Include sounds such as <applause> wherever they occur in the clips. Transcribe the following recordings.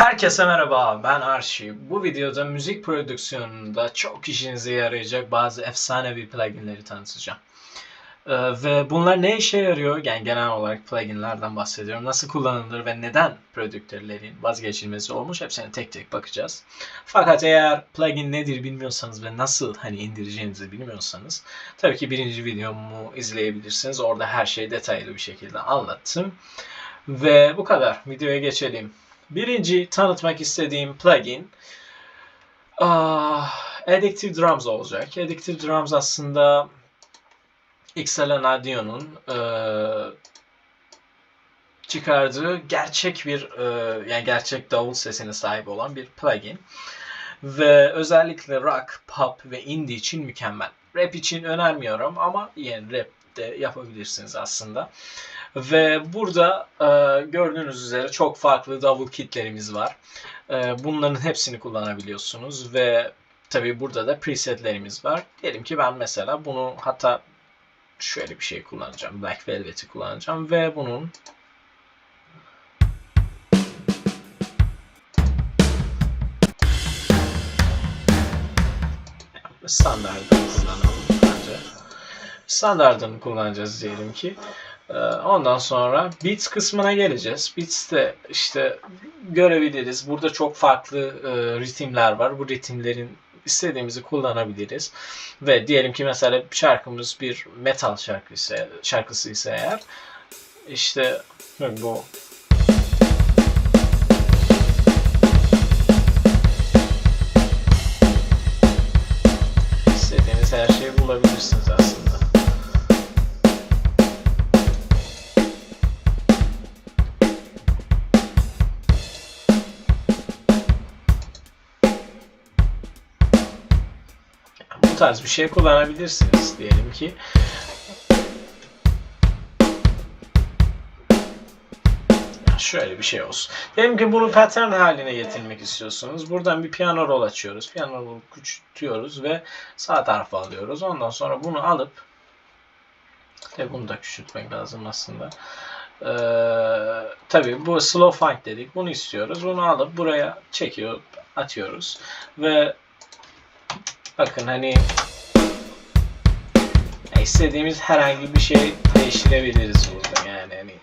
Herkese merhaba, ben Arşi. Bu videoda müzik prodüksiyonunda çok işinize yarayacak bazı efsanevi pluginleri tanıtacağım. Ee, ve bunlar ne işe yarıyor? Yani genel olarak pluginlerden bahsediyorum. Nasıl kullanılır ve neden prodüktörlerin vazgeçilmezi olmuş? Hepsine tek tek bakacağız. Fakat eğer plugin nedir bilmiyorsanız ve nasıl hani indireceğinizi bilmiyorsanız tabii ki birinci videomu izleyebilirsiniz. Orada her şeyi detaylı bir şekilde anlattım. Ve bu kadar. Videoya geçelim. Birinci tanıtmak istediğim plugin ah, Addictive Drums olacak. Addictive Drums aslında XLR Audio'nun eee, çıkardığı gerçek bir eee, yani gerçek davul sesine sahip olan bir plugin. Ve özellikle rock, pop ve indie için mükemmel. Rap için önermiyorum ama yani rap de yapabilirsiniz aslında. Ve burada e, gördüğünüz üzere çok farklı davul kitlerimiz var. E, bunların hepsini kullanabiliyorsunuz ve tabii burada da presetlerimiz var. Diyelim ki ben mesela bunu hatta şöyle bir şey kullanacağım. Black Velvet'i kullanacağım ve bunun standartını kullanalım bence. Standartını kullanacağız diyelim ki. Ee, Ondan sonra Beats kısmına geleceğiz. Beats'te işte görebiliriz. Burada çok farklı e, ritimler var. Bu ritimlerin istediğimizi kullanabiliriz. Ve diyelim ki mesela şarkımız bir metal şarkı ise, şarkısı ise eğer işte bu istediğiniz her şeyi bulabilirsiniz aslında. Tarz bir şey kullanabilirsiniz diyelim ki. Şöyle bir şey olsun. Diyelim ki bunu pattern haline getirmek istiyorsunuz. Buradan bir piyano roll açıyoruz. Piyano roll küçültüyoruz ve sağ tarafa alıyoruz. Ondan sonra bunu alıp Tabi bunu da küçültmek lazım aslında. Ee, tabii bu slow funk dedik. Bunu istiyoruz. Bunu alıp buraya çekiyor, atıyoruz. Ve bakın hani istediğimiz herhangi bir şey değiştirebiliriz burada. Yani hani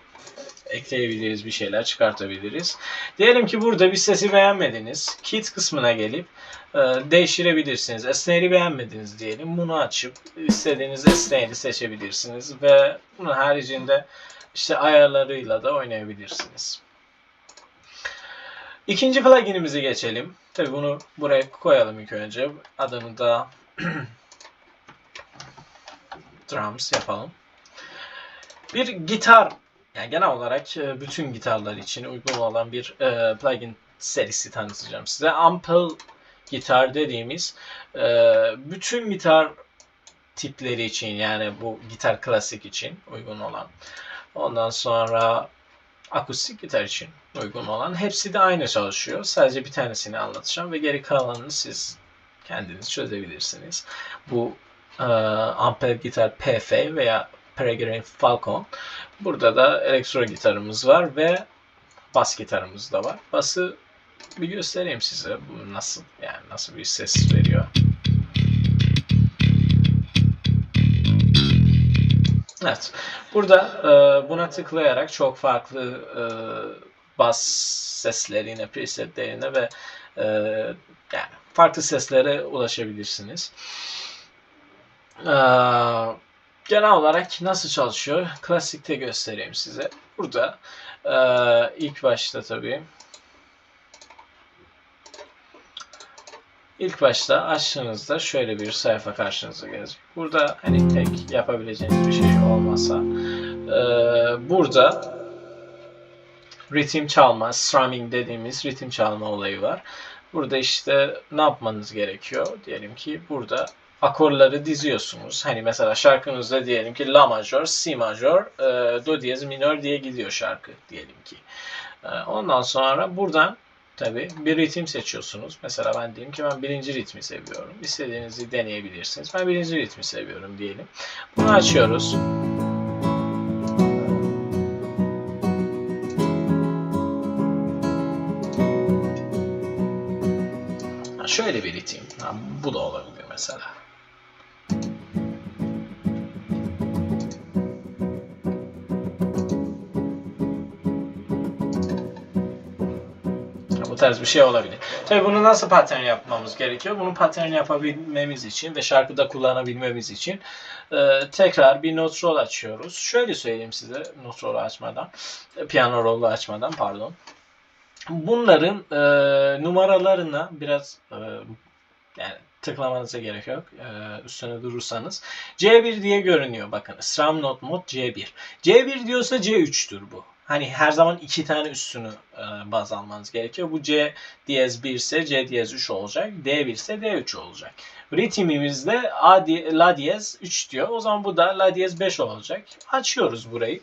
ekleyebiliriz, bir şeyler çıkartabiliriz. Diyelim ki burada bir sesi beğenmediniz. Kit kısmına gelip e, değiştirebilirsiniz. Esneri beğenmediniz diyelim. Bunu açıp istediğiniz esneri seçebilirsiniz ve bunun haricinde işte ayarlarıyla da oynayabilirsiniz. İkinci pluginimizi geçelim. Tabi bunu buraya koyalım ilk önce. Adını da <clears throat> drums yapalım. Bir gitar yani genel olarak e, bütün gitarlar için uygun olan bir e, plugin serisi tanıtacağım size. Ample gitar dediğimiz e, bütün gitar tipleri için yani bu gitar klasik için uygun olan. Ondan sonra akustik gitar için uygun olan. Hepsi de aynı çalışıyor. Sadece bir tanesini anlatacağım ve geri kalanını siz kendiniz çözebilirsiniz. Bu e, Ampere gitar PF veya Peregrine Falcon. Burada da elektro gitarımız var ve bas gitarımız da var. Bası bir göstereyim size. Bu nasıl yani nasıl bir ses veriyor. Evet. Burada e, buna tıklayarak çok farklı e, bas seslerine, presetlerine ve e, yani farklı seslere ulaşabilirsiniz. E, genel olarak nasıl çalışıyor? Klasikte göstereyim size. Burada e, ilk başta tabii İlk başta açtığınızda şöyle bir sayfa karşınıza gelecek. Burada hani tek yapabileceğiniz bir şey olmasa e, burada ritim çalma, strumming dediğimiz ritim çalma olayı var. Burada işte ne yapmanız gerekiyor? Diyelim ki burada akorları diziyorsunuz. Hani mesela şarkınızda diyelim ki La majör, Si majör, e, Do diyez minör diye gidiyor şarkı diyelim ki. E, ondan sonra buradan Tabi bir ritim seçiyorsunuz. Mesela ben diyelim ki ben birinci ritmi seviyorum. İstediğinizi deneyebilirsiniz. Ben birinci ritmi seviyorum diyelim. Bunu açıyoruz. Şöyle bir ritim. Bu da olabilir mesela. Tarz bir şey olabilir. Tabii bunu nasıl pattern yapmamız gerekiyor? Bunu pattern yapabilmemiz için ve şarkıda kullanabilmemiz için e, tekrar bir not roll açıyoruz. Şöyle söyleyeyim size not roll açmadan, e, piyano rollu açmadan pardon. Bunların e, numaralarına biraz e, yani tıklamanıza gerek yok. E, üstüne durursanız. C1 diye görünüyor bakın. Strum not mod C1. C1 diyorsa C3'tür bu. Hani her zaman iki tane üstünü e, baz almanız gerekiyor. Bu C diyez 1 ise C diyez 3 olacak. D1 ise D3 olacak. Ritimimizde A di- La diyez 3 diyor. O zaman bu da La diyez 5 olacak. Açıyoruz burayı.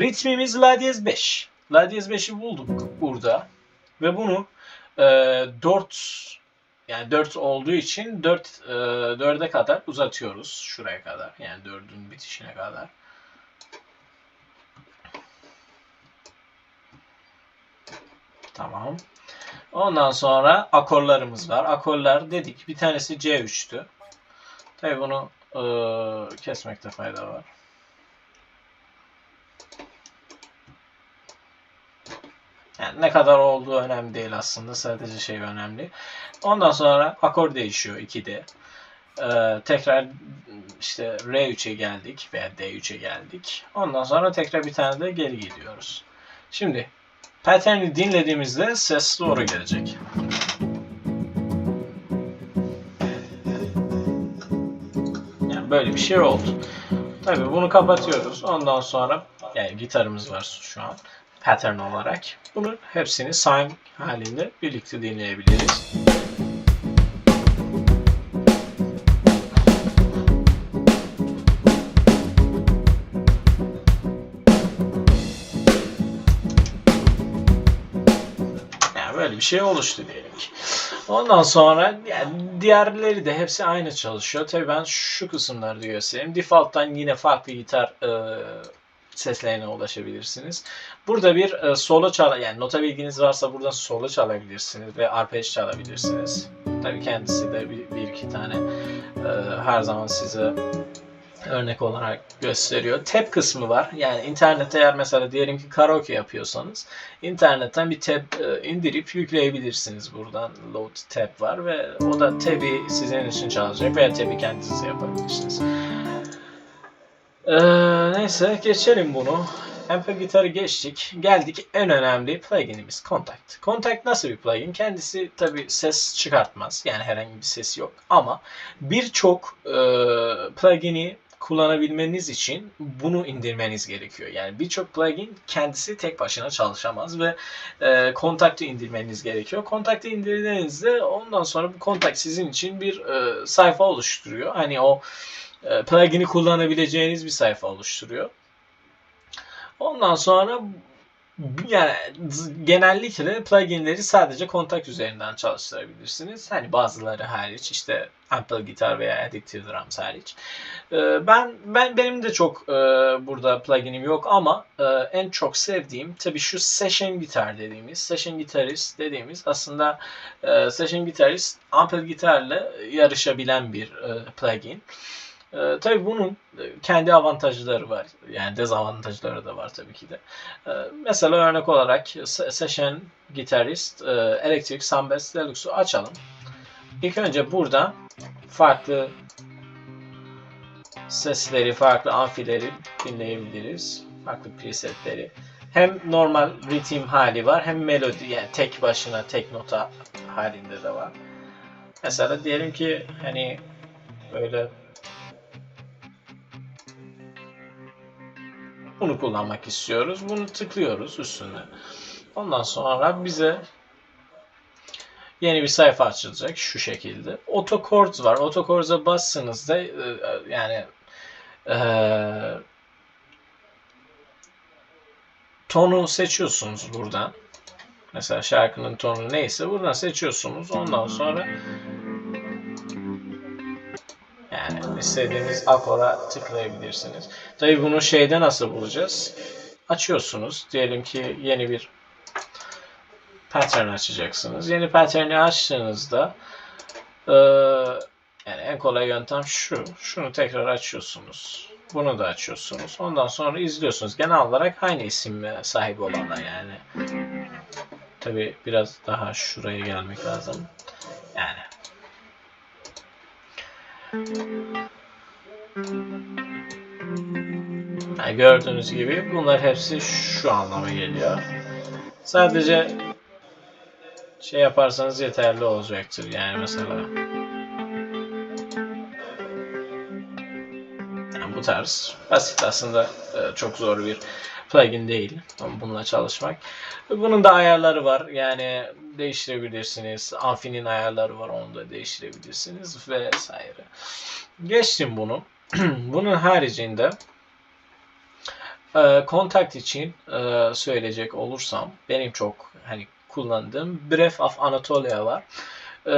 Ritmimiz La diyez 5. La diyez 5'i bulduk burada. Ve bunu e, 4 yani 4 olduğu için 4 e, 4'e kadar uzatıyoruz şuraya kadar. Yani 4'ün bitişine kadar. Tamam. Ondan sonra akorlarımız var. Akorlar dedik. Bir tanesi C3'tü. Tabi bunu e, kesmekte fayda var. Yani ne kadar olduğu önemli değil aslında. Sadece şey önemli. Ondan sonra akor değişiyor 2'de. Ee, tekrar işte R3'e geldik veya D3'e geldik. Ondan sonra tekrar bir tane de geri gidiyoruz. Şimdi pattern'i dinlediğimizde ses doğru gelecek. Yani böyle bir şey oldu. Tabii bunu kapatıyoruz. Ondan sonra yani gitarımız var şu an pattern olarak. Bunu hepsini sine halinde birlikte dinleyebiliriz. Şey oluştu diyelim ki. Ondan sonra yani diğerleri de hepsi aynı çalışıyor. Tabii ben şu kısımları da göstereyim. Default'tan yine farklı gitar e, seslerine ulaşabilirsiniz. Burada bir e, solo çal yani nota bilginiz varsa buradan solo çalabilirsiniz ve arpej çalabilirsiniz. Tabii kendisi de bir, bir iki tane e, her zaman size örnek olarak gösteriyor. Tab kısmı var. Yani internette eğer mesela diyelim ki karaoke yapıyorsanız internetten bir tab e, indirip yükleyebilirsiniz buradan. Load tab var ve o da tab'i sizin için çalacak veya tab'i kendiniz yapabilirsiniz. Ee, neyse geçelim bunu. Amper gitarı geçtik. Geldik en önemli pluginimiz Contact. Contact nasıl bir plugin? Kendisi tabi ses çıkartmaz. Yani herhangi bir ses yok. Ama birçok e, plugini kullanabilmeniz için bunu indirmeniz gerekiyor. Yani birçok plugin kendisi tek başına çalışamaz ve e, Contact'ı indirmeniz gerekiyor. Contact'ı indirdiğinizde ondan sonra bu Contact sizin için bir e, sayfa oluşturuyor. Hani o e, plugin'i kullanabileceğiniz bir sayfa oluşturuyor. Ondan sonra yani genellikle pluginleri sadece kontak üzerinden çalıştırabilirsiniz. Hani bazıları hariç işte Apple Gitar veya Addictive Drums hariç. Ee, ben ben benim de çok e, burada pluginim yok ama e, en çok sevdiğim tabii şu session gitar dediğimiz, session gitarist dediğimiz aslında e, session gitarist Apple gitarla yarışabilen bir plugin. Ee, tabii bunun kendi avantajları var. Yani dezavantajları da var tabii ki de. Ee, mesela örnek olarak Session Gitarist e, Electric Sunbass Deluxe'u açalım. İlk önce burada farklı sesleri, farklı amfileri dinleyebiliriz. Farklı presetleri. Hem normal ritim hali var hem melodi yani tek başına tek nota halinde de var. Mesela diyelim ki hani böyle bunu kullanmak istiyoruz. Bunu tıklıyoruz üstüne. Ondan sonra bize yeni bir sayfa açılacak şu şekilde. Auto chords var. Auto chords'a bastığınızda yani e, tonu seçiyorsunuz buradan. Mesela şarkının tonu neyse buradan seçiyorsunuz. Ondan sonra yani istediğiniz akora tıklayabilirsiniz. Tabi bunu şeyde nasıl bulacağız? Açıyorsunuz. Diyelim ki yeni bir pattern açacaksınız. Yeni pattern'i açtığınızda Ee, yani en kolay yöntem şu. Şunu tekrar açıyorsunuz. Bunu da açıyorsunuz. Ondan sonra izliyorsunuz. Genel olarak aynı isim sahibi olanlar yani. Tabi biraz daha şuraya gelmek lazım. Yani. Yani gördüğünüz gibi bunlar hepsi şu anlama geliyor. Sadece şey yaparsanız yeterli olacaktır yani mesela. Yani bu tarz basit aslında e, çok zor bir plugin değil bununla çalışmak. Bunun da ayarları var yani değiştirebilirsiniz. Amfi'nin ayarları var onu da değiştirebilirsiniz vesaire. Geçtim bunu. <clears throat> Bunun haricinde e, kontakt için e, söyleyecek olursam benim çok hani kullandığım Breath of Anatolia var. E,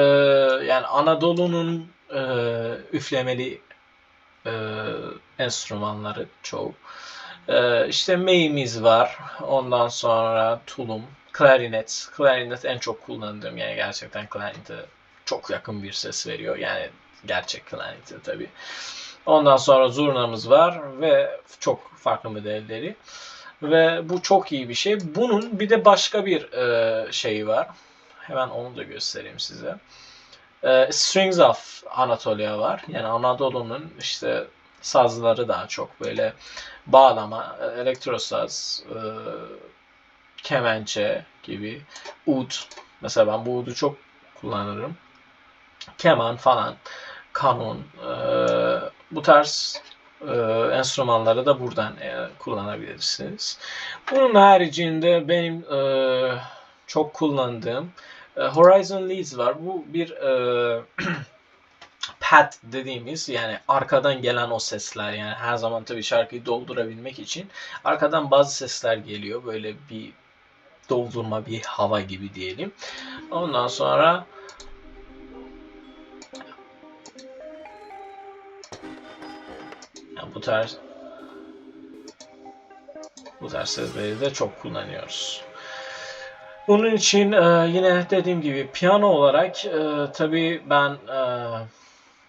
yani Anadolu'nun e, üflemeli enstrümanları çoğu. E, işte May'imiz var. Ondan sonra tulum, klarinet. Klarinet en çok kullandığım yani gerçekten klarinete çok yakın bir ses veriyor. Yani gerçek klarinete tabii. Ondan sonra zurnamız var ve çok farklı modelleri. Ve bu çok iyi bir şey. Bunun bir de başka bir e, şeyi var. Hemen onu da göstereyim size. E, Strings of Anatolia var. Yani Anadolu'nun işte sazları daha çok böyle bağlama, elektrosaz, e, kemençe gibi, ud. Mesela ben bu udu çok kullanırım. Keman falan, kanon, e, bu tarz e, enstrümanları da buradan e, kullanabilirsiniz. Bunun haricinde benim e, çok kullandığım e, Horizon Leads var. Bu bir e, <clears throat> pad dediğimiz yani arkadan gelen o sesler yani her zaman tabii şarkıyı doldurabilmek için arkadan bazı sesler geliyor. Böyle bir doldurma bir hava gibi diyelim. Ondan sonra yani bu tarz bu tarz sesleri de çok kullanıyoruz. Bunun için e, yine dediğim gibi piyano olarak e, tabii ben e,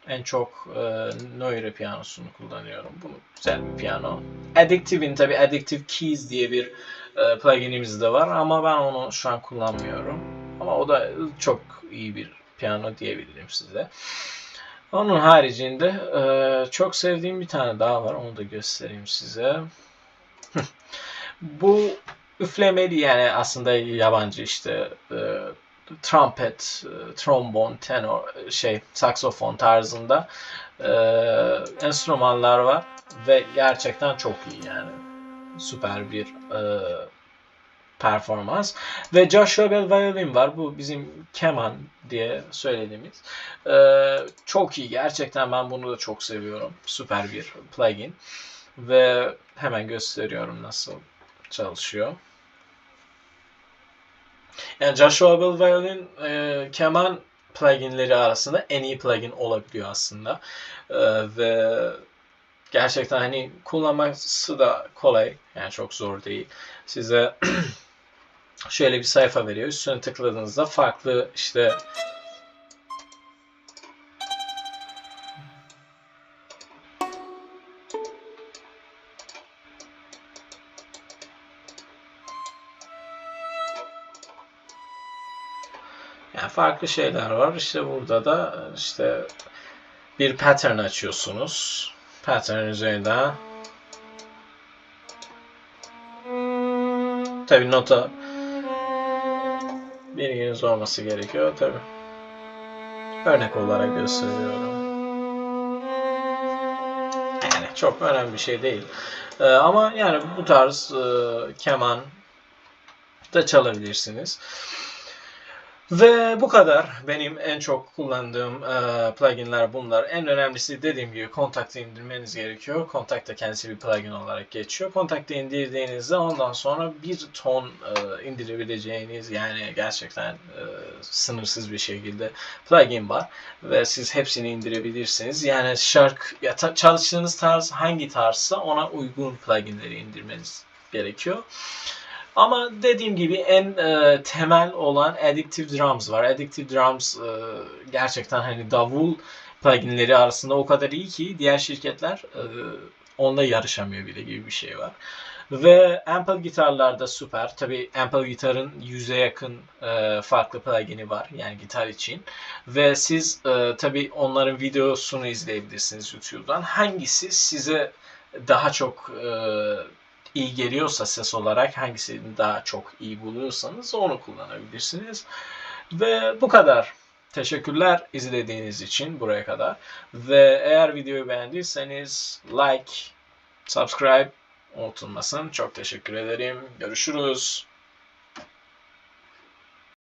en çok e, Neue piyanosunu kullanıyorum. Bu güzel bir piyano. Addictive'in tabii Addictive Keys diye bir e, pluginimiz de var ama ben onu şu an kullanmıyorum. Ama o da çok iyi bir piyano diyebilirim size. Onun haricinde e, çok sevdiğim bir tane daha var. Onu da göstereyim size. <laughs> Bu üflemeli yani aslında yabancı işte e, trumpet, e, trombon, tenor, şey saksofon tarzında e, enstrümanlar var ve gerçekten çok iyi yani süper bir e, performans. Ve Joshua Bell Violin var. Bu bizim keman diye söylediğimiz. E, çok iyi. Gerçekten ben bunu da çok seviyorum. Süper bir plugin. Ve hemen gösteriyorum nasıl çalışıyor. Yani Joshua Bell Violin e, keman pluginleri arasında en iyi plugin olabiliyor aslında. E, ve gerçekten hani kullanması da kolay. Yani çok zor değil. Size <clears throat> şöyle bir sayfa veriyor. Üstüne tıkladığınızda farklı işte Yani farklı şeyler var. İşte burada da işte bir pattern açıyorsunuz. Pattern üzerinden tabi nota bilginiz olması gerekiyor tabi. Örnek olarak gösteriyorum. Yani çok önemli bir şey değil. Ee, ama yani bu tarz e, keman da çalabilirsiniz. Ve bu kadar. Benim en çok kullandığım e, pluginler bunlar. En önemlisi dediğim gibi kontakta indirmeniz gerekiyor. Kontakta kendisi bir plugin olarak geçiyor. Kontakta indirdiğinizde ondan sonra bir ton e, indirebileceğiniz yani gerçekten e, sınırsız bir şekilde plugin var. Ve siz hepsini indirebilirsiniz. Yani şarkı ya, ta, çalıştığınız tarz hangi tarzsa ona uygun pluginleri indirmeniz gerekiyor. Ama dediğim gibi en e, temel olan Addictive Drums var. Addictive Drums e, gerçekten hani davul pluginleri arasında o kadar iyi ki diğer şirketler e, onunla yarışamıyor bile gibi bir şey var. Ve Ample gitarlar da süper. Tabi Ample gitarın yüze yakın e, farklı plugin'i var yani gitar için. Ve siz e, tabi onların videosunu izleyebilirsiniz YouTube'dan. Hangisi size daha çok e, iyi geliyorsa ses olarak hangisini daha çok iyi buluyorsanız onu kullanabilirsiniz. Ve bu kadar. Teşekkürler izlediğiniz için buraya kadar. Ve eğer videoyu beğendiyseniz like, subscribe unutulmasın. Çok teşekkür ederim. Görüşürüz.